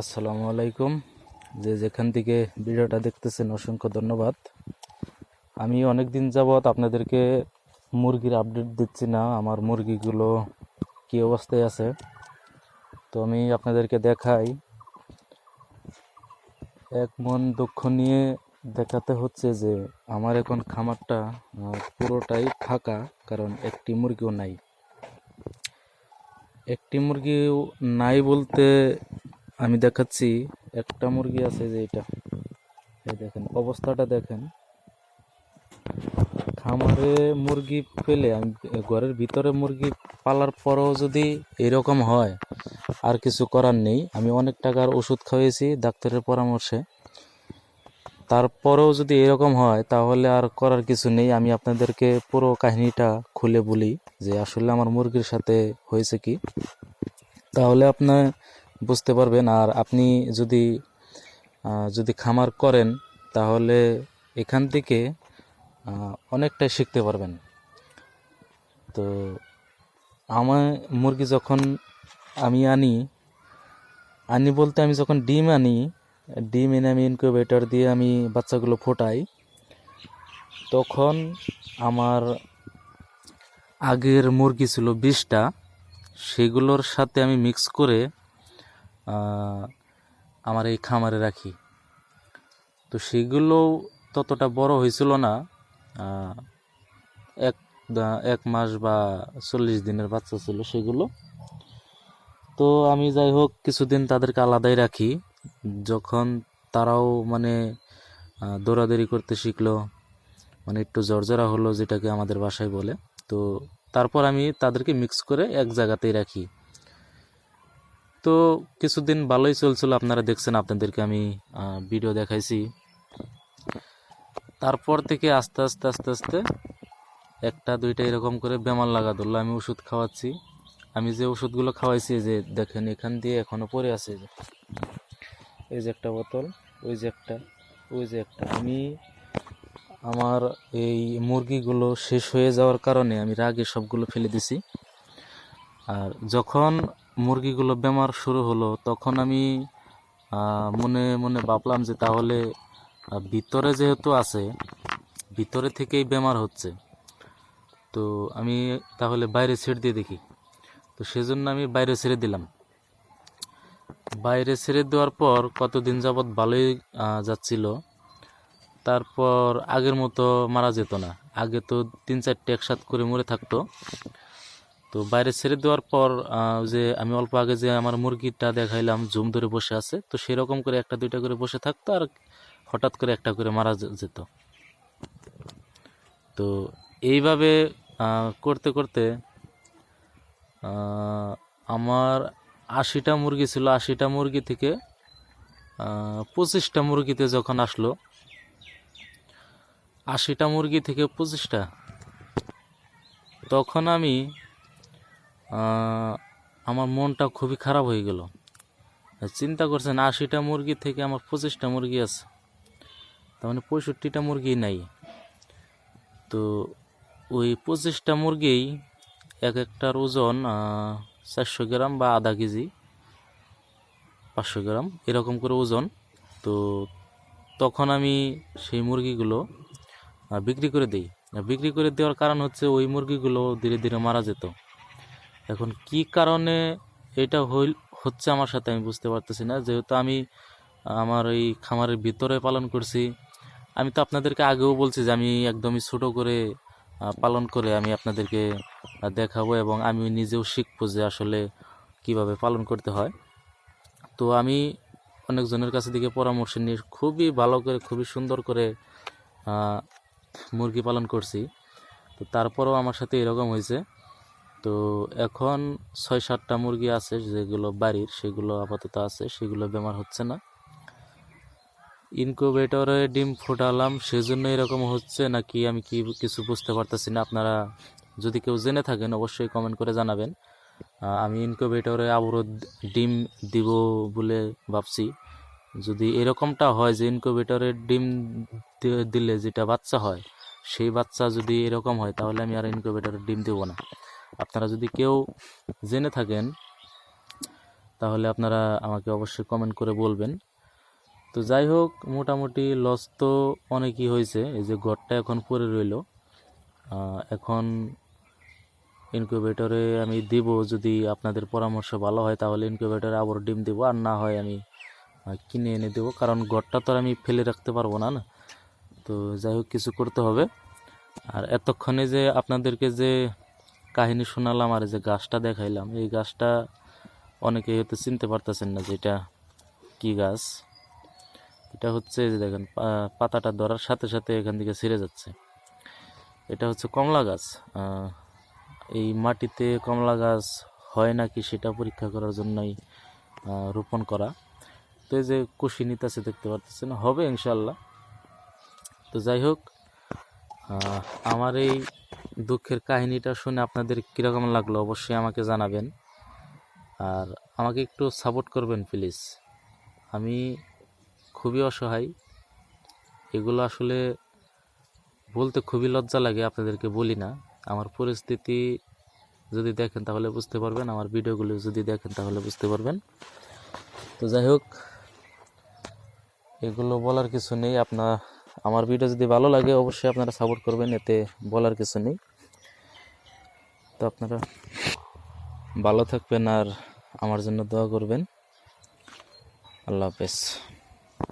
আসসালামু আলাইকুম। যে যেখান থেকে ভিডিওটা দেখতেছেন, অসংখ্য ধন্যবাদ। আমি অনেক দিন যাবৎ আপনাদেরকে মুরগির আপডেট দিচ্ছি না, আমার মুরগিগুলো কী অবস্থায় আছে। তো আমি আপনাদেরকে দেখাই। এক মন দুঃখ নিয়ে দেখাতে হচ্ছে যে, আমার এখন খামারটা পুরোটাই ফাঁকা, কারণ একটি মুরগিও নাই। একটি মুরগি নাই বলতে আমি দেখাচ্ছি একটা মুরগি আছে যে এটা। এই দেখেন, অবস্থাটা দেখেন। খামারে মুরগি পেলে আমি, ঘরের ভিতরে মুরগি পালার পরেও যদি এরকম হয়, আর কিছু করার নেই। আমি অনেক টাকার ওষুধ খাওয়িয়েছি ডাক্তারের পরামর্শে। তারপরেও যদি এরকম হয়, তাহলে আর করার কিছু নেই। আমি আপনাদেরকে পুরো কাহিনীটা খুলে বলি যে আসলে আমার মুরগির সাথে হয়েছে কি। তাহলে আপনি বুঝতে পারবেন। আর আপনি যদি যদি খামার করেন, তাহলে এখান থেকে অনেকটাই শিখতে পারবেন। তো আমার মুরগি যখন আমি আনি আনি বলতে আমি যখন ডিম আনি, ডিম এনে আমি ইনকিউবেটর দিয়ে আমি বাচ্চাগুলো ফোটাই, তখন আমার আগের মুরগি ছিল বিশটা, সেগুলোর সাথে আমি মিক্স করে আমার এই খামারে রাখি। তো সেগুলো ততটা বড় হয়েছিল না। এক এক মাস বা চল্লিশ দিনের বাচ্চা ছিল সেগুলো। তো আমি যাই হোক, কিছুদিন তাদেরকে আলাদাই রাখি। যখন তারাও মানে দৌড়াদৌড়ি করতে শিখলো মানে একটু জর্জরা হলো যেটাকে আমাদের বাসায় বলে, তো তারপর আমি তাদেরকে মিক্স করে এক জায়গাতেই রাখি। তো কিছুদিন ভালোই চলছিল, আপনারা দেখছেন, আপনাদেরকে আমি ভিডিও দেখাইছি। তারপর থেকে আস্তে আস্তে আস্তে আস্তে একটা, দুইটা এরকম করে বেমার লাগা ধরলো, আমি ওষুধ খাওয়াচ্ছি। আমি যে ওষুধগুলো খাওয়াইছি যে দেখেন, এখান দিয়ে এখনও পড়ে আছে এই যে একটা বোতল, ওই যে একটা, ওই যে একটা। আমি আমার এই মুরগিগুলো শেষ হয়ে যাওয়ার কারণে আমি রাগে সবগুলো ফেলে দিছি। আর যখন মুরগিগুলো বেমার শুরু হলো, তখন আমি মনে মনে ভাবলাম যে তাহলে ভিতরে যেহেতু আছে, ভিতরে থেকেই বেমার হচ্ছে। তো আমি তাহলে বাইরে ছেড়ে দিয়ে দেখি। তো সেজন্য আমি বাইরে ছেড়ে দিলাম। বাইরে ছেড়ে দেওয়ার পর কতদিন যাবৎ ভালোই যাচ্ছিল, তারপর আগের মতো মারা যেত না। আগে তো তিন চারটে একসাথ করে মরে থাকতো। তো বাইরে ছেড়ে দেওয়ার পর যে আমি অল্প আগে যে আমার মুরগিটা দেখাইলাম জুম ধরে বসে আছে, তো সেরকম করে একটা, দুইটা করে বসে থাকতো আর হঠাৎ করে একটা করে মারা যেত। তো এইভাবে করতে করতে আমার আশিটা মুরগি ছিল, আশিটা মুরগি থেকে পঁচিশটা মুরগিতে যখন আসলো, আশিটা মুরগি থেকে পঁচিশটা, তখন আমি আমার মনটা খুবই খারাপ হয়ে গেল। চিন্তা করছেন, আশিটা মুরগি থেকে আমার পঁচিশটা মুরগি আছে। তার মানে পঁয়ষট্টিটা মুরগি নাই। তো ওই পঁচিশটা মুরগি এক একটার ওজন চারশো গ্রাম বা আধা কেজি, পাঁচশো গ্রাম, এরকম করে ওজন। তো তখন আমি সেই মুরগিগুলো বিক্রি করে দিই। বিক্রি করে দেওয়ার কারণ হচ্ছে ওই মুরগিগুলো ধীরে ধীরে মারা যেত। এখন কি কারণে এটা হইল, হচ্ছে আমার সাথে আমি বুঝতে পারতেছি না। যেহেতু আমি, আমার এই খামারের ভিতরে পালন করছি, আমি তো আপনাদেরকে আগেও বলছি যে আমি একদমই ছোট করে পালন করে আমি আপনাদেরকে দেখাবো এবং আমি নিজেও শিখব যে আসলে কীভাবে পালন করতে হয়। তো আমি অনেকজনের কাছে থেকে পরামর্শ নিয়ে খুবই ভালো করে, খুবই সুন্দর করে মুরগি পালন করছি। তো তারপরেও আমার সাথে এরকম হয়েছে। তো এখন ছয় সাতটা মুরগি আছে যেগুলো বাড়ির, সেগুলো আপাতত আছে, সেগুলো বেমার হচ্ছে না। ইনকিউবেটরে ডিম ফোটালাম, সেজন্য এরকম হচ্ছে নাকি আমি কি কিছু বুঝতে পারতেছি না। আপনারা যদি কেউ জেনে থাকেন, অবশ্যই কমেন্ট করে জানাবেন। আমি ইনকিউবেটরে আবারও ডিম দিব বলে ভাবছি। যদি এরকমটা হয় যে ইনকিউবেটরে ডিম দিলে যেটা বাচ্চা হয়, সেই বাচ্চা যদি এরকম হয়, তাহলে আমি আর ইনকিউবেটরে ডিম দেবো না। আপনারা যদি কেউ জেনে থাকেন, তাহলে আপনারা আমাকে অবশ্যই কমেন্ট করে বলবেন। তো যাই হোক, মোটামুটি লস তো অনেকই হয়েছে, এই যে ঘরটা এখন পড়ে রইল। এখন ইনকিউবেটরে আমি দিব, যদি আপনাদের পরামর্শ ভালো হয়, তাহলে ইনকিউবেটরে আবার ডিম দিব, আর না হয় আমি কিনে এনে দেবো, কারণ ঘরটা তো আমি ফেলে রাখতে পারব না না। তো যাই হোক, কিছু করতে হবে। আর এতক্ষণে যে আপনাদেরকে যে কাহিনী শোনালাম আর যে গাছটা দেখাইলাম, এই গাছটা অনেকে হয়তো চিনতে পারতেছেন না যে এটা কি গাছ। এটা হচ্ছে যে দেখেন পাতাটা ধরার সাথে সাথে এখান থেকে ছিঁড়ে যাচ্ছে। এটা হচ্ছে কমলা গাছ। এই মাটিতে কমলা গাছ হয় নাকি সেটা পরীক্ষা করার জন্যই রোপণ করা। তো এই যে কুশি নিতেছে দেখতে পারতেছেন, হবে ইনশাল্লাহ তো যাই হোক আমার এই দুঃখের কাহিনীটা শুনে আপনাদের কীরকম লাগল অবশ্যই আমাকে জানাবেন। আর আমাকে একটু সাপোর্ট করবেন প্লিজ আমি খুবই অসহায়। এগুলো আসলে বলতে খুবই লজ্জা লাগে, আপনাদেরকে বলি না। আমার পরিস্থিতি যদি দেখেন তাহলে বুঝতে পারবেন, আমার ভিডিওগুলো যদি দেখেন তাহলে বুঝতে পারবেন। তো যাই হোক, এগুলো বলার কিছু নেই, আপনার আমার ভিডিও যদি ভালো লাগে, অবশ্যই আপনারা সাপোর্ট করবেন, এতে বলার কিছু নেই। তো আপনারা ভালো থাকবেন আর আমার জন্য দোয়া করবেন। আল্লাহ হাফেজ।